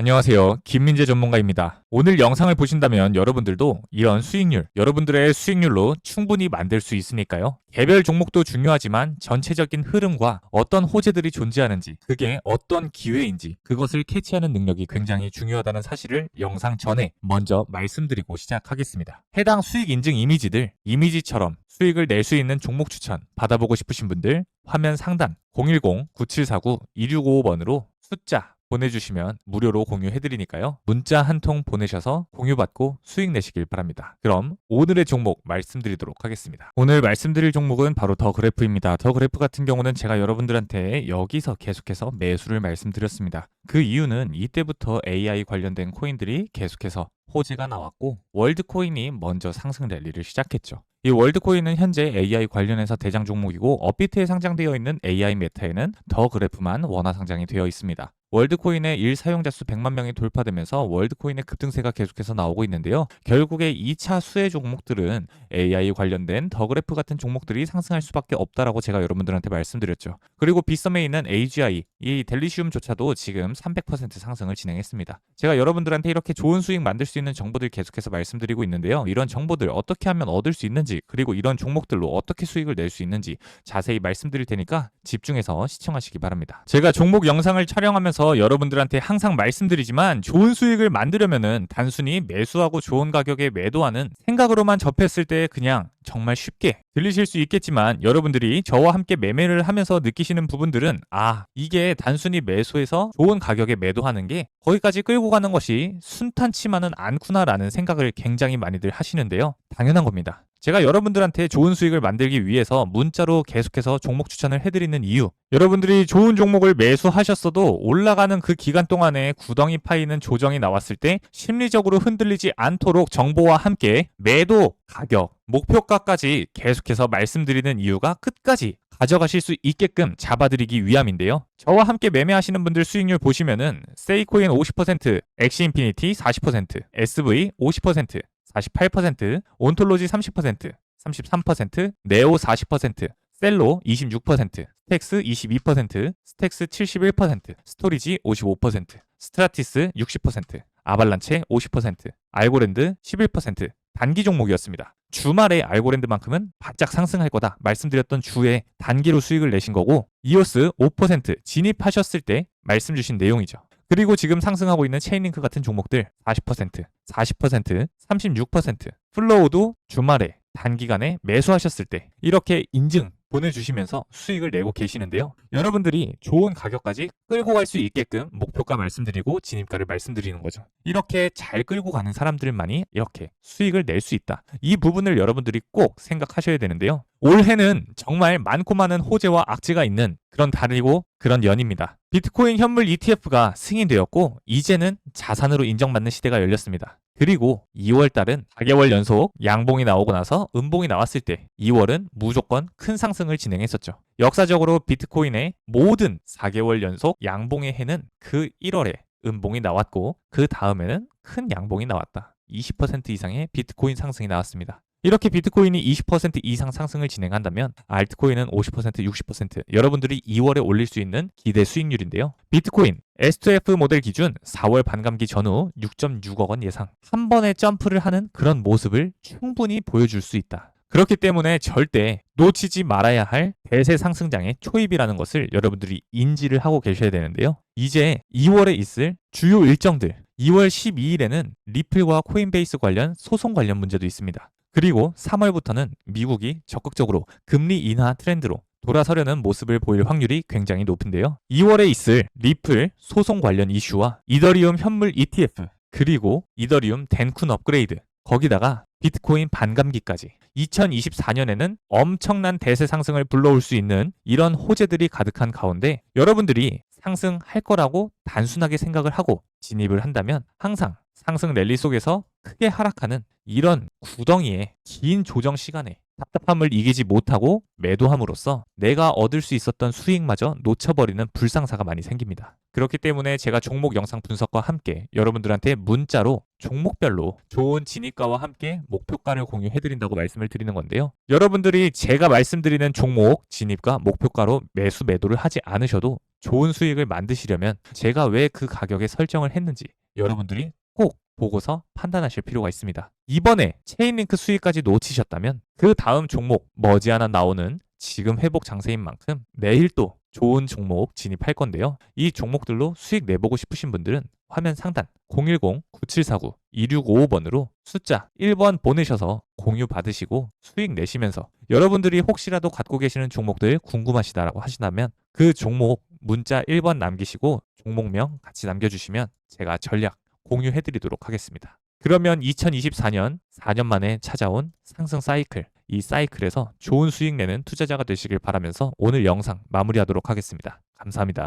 안녕하세요. 김민재 전문가입니다. 오늘 영상을 보신다면 여러분들도 이런 수익률, 여러분들의 수익률로 충분히 만들 수 있으니까요. 개별 종목도 중요하지만 전체적인 흐름과 어떤 호재들이 존재하는지, 그게 어떤 기회인지, 그것을 캐치하는 능력이 굉장히 중요하다는 사실을 영상 전에 먼저 말씀드리고 시작하겠습니다. 해당 수익 인증 이미지들, 이미지처럼 수익을 낼 수 있는 종목 추천 받아보고 싶으신 분들 화면 상단 010-9749-2655번으로 숫자 보내주시면 무료로 공유해드리니까요. 문자 한 통 보내셔서 공유받고 수익 내시길 바랍니다. 그럼 오늘의 종목 말씀드리도록 하겠습니다. 오늘 말씀드릴 종목은 바로 더 그래프입니다. 더 그래프 같은 경우는 제가 여러분들한테 여기서 계속해서 매수를 말씀드렸습니다. 그 이유는 이때부터 AI 관련된 코인들이 계속해서 호재가 나왔고 월드코인이 먼저 상승 랠리를 시작했죠. 이 월드코인은 현재 AI 관련해서 대장 종목이고 업비트에 상장되어 있는 AI 메타에는 더 그래프만 원화 상장이 되어 있습니다. 월드코인의 일 사용자 수 100만 명이 돌파되면서 월드코인의 급등세가 계속해서 나오고 있는데요. 결국에 2차 수혜 종목들은 AI 관련된 더 그래프 같은 종목들이 상승할 수밖에 없다라고 제가 여러분들한테 말씀드렸죠. 그리고 빗썸에 있는 AGI, 이 델리시움조차도 지금 300% 상승을 진행했습니다. 제가 여러분들한테 이렇게 좋은 수익 만들 수 있는 정보들 계속해서 말씀드리고 있는데요. 이런 정보들 어떻게 하면 얻을 수 있는지, 그리고 이런 종목들로 어떻게 수익을 낼 수 있는지 자세히 말씀드릴 테니까 집중해서 시청하시기 바랍니다. 제가 종목 영상을 촬영하면 서 여러분들한테 항상 말씀드리지만 좋은 수익을 만들려면은 단순히 매수하고 좋은 가격에 매도하는 생각으로만 접했을 때 그냥 정말 쉽게 들리실 수 있겠지만 여러분들이 저와 함께 매매를 하면서 느끼시는 부분들은 아 이게 단순히 매수해서 좋은 가격에 매도하는 게 거기까지 끌고 가는 것이 순탄치만은 않구나라는 생각을 굉장히 많이들 하시는데요. 당연한 겁니다 제가 여러분들한테 좋은 수익을 만들기 위해서 문자로 계속해서 종목 추천을 해드리는 이유 여러분들이 좋은 종목을 매수하셨어도 올라가는 그 기간 동안에 구덩이 파이는 조정이 나왔을 때 심리적으로 흔들리지 않도록 정보와 함께 매도 가격 목표가까지 계속해서 말씀드리는 이유가 끝까지 가져가실 수 있게끔 잡아드리기 위함인데요. 저와 함께 매매하시는 분들 수익률 보시면은 세이코인 50%, 엑시인피니티 40%, SV 50%, 48%, 온톨로지 30%, 33%, 네오 40%, 셀로 26%, 스택스 22%, 스택스 71%, 스토리지 55%, 스트라티스 60%, 아발란체 50%, 알고랜드 11%, 단기 종목이었습니다. 주말에 알고랜드만큼은 바짝 상승할 거다 말씀드렸던 주에 단기로 수익을 내신 거고 이오스 5% 진입하셨을 때 말씀 주신 내용이죠. 그리고 지금 상승하고 있는 체인링크 같은 종목들 40%, 40%, 36%, 플로우도 주말에 단기간에 매수하셨을 때 이렇게 인증 보내주시면서 수익을 내고 계시는데요. 여러분들이 좋은 가격까지 끌고 갈 수 있게끔 목표가 말씀드리고 진입가를 말씀드리는 거죠. 이렇게 잘 끌고 가는 사람들만이 이렇게 수익을 낼 수 있다. 이 부분을 여러분들이 꼭 생각하셔야 되는데요. 올해는 정말 많고 많은 호재와 악재가 있는 그런 달이고 그런 연입니다. 비트코인 현물 ETF가 승인되었고 이제는 자산으로 인정받는 시대가 열렸습니다. 그리고 2월 달은 4개월 연속 양봉이 나오고 나서 음봉이 나왔을 때 2월은 무조건 큰 상승을 진행했었죠. 역사적으로 비트코인의 모든 4개월 연속 양봉의 해는 그 1월에 음봉이 나왔고 그 다음에는 큰 양봉이 나왔다. 20% 이상의 비트코인 상승이 나왔습니다. 이렇게 비트코인이 20% 이상 상승을 진행한다면 알트코인은 50%, 60% 여러분들이 2월에 올릴 수 있는 기대 수익률인데요. 비트코인 S2F 모델 기준 4월 반감기 전후 6.6억 원 예상 한 번에 점프를 하는 그런 모습을 충분히 보여줄 수 있다. 그렇기 때문에 절대 놓치지 말아야 할 대세 상승장의 초입이라는 것을 여러분들이 인지를 하고 계셔야 되는데요. 이제 2월에 있을 주요 일정들 2월 12일에는 리플과 코인베이스 관련 소송 관련 문제도 있습니다. 그리고 3월부터는 미국이 적극적으로 금리 인하 트렌드로 돌아서려는 모습을 보일 확률이 굉장히 높은데요. 2월에 있을 리플 소송 관련 이슈와 이더리움 현물 ETF 그리고 이더리움 덴쿤 업그레이드 거기다가 비트코인 반감기까지 2024년에는 엄청난 대세 상승을 불러올 수 있는 이런 호재들이 가득한 가운데 여러분들이 상승할 거라고 단순하게 생각을 하고 진입을 한다면 항상 상승 랠리 속에서 크게 하락하는 이런 구덩이의 긴 조정 시간에 답답함을 이기지 못하고 매도함으로써 내가 얻을 수 있었던 수익마저 놓쳐버리는 불상사가 많이 생깁니다. 그렇기 때문에 제가 종목 영상 분석과 함께 여러분들한테 문자로 종목별로 좋은 진입가와 함께 목표가를 공유해드린다고 말씀을 드리는 건데요. 여러분들이 제가 말씀드리는 종목 진입가 목표가로 매수 매도를 하지 않으셔도 좋은 수익을 만드시려면 제가 왜 그 가격에 설정을 했는지 여러분들이 꼭 보고서 판단하실 필요가 있습니다. 이번에 체인링크 수익까지 놓치셨다면 그 다음 종목 머지않아 나오는 지금 회복 장세인 만큼 내일 또 좋은 종목 진입할 건데요. 이 종목들로 수익 내보고 싶으신 분들은 화면 상단 010-9749-2655번으로 숫자 1번 보내셔서 공유 받으시고 수익 내시면서 여러분들이 혹시라도 갖고 계시는 종목들 궁금하시다라고 하신다면 그 종목 문자 1번 남기시고 종목명 같이 남겨주시면 제가 전략 공유해드리도록 하겠습니다. 그러면 2024년 4년 만에 찾아온 상승 사이클, 이 사이클에서 좋은 수익 내는 투자자가 되시길 바라면서 오늘 영상 마무리하도록 하겠습니다. 감사합니다.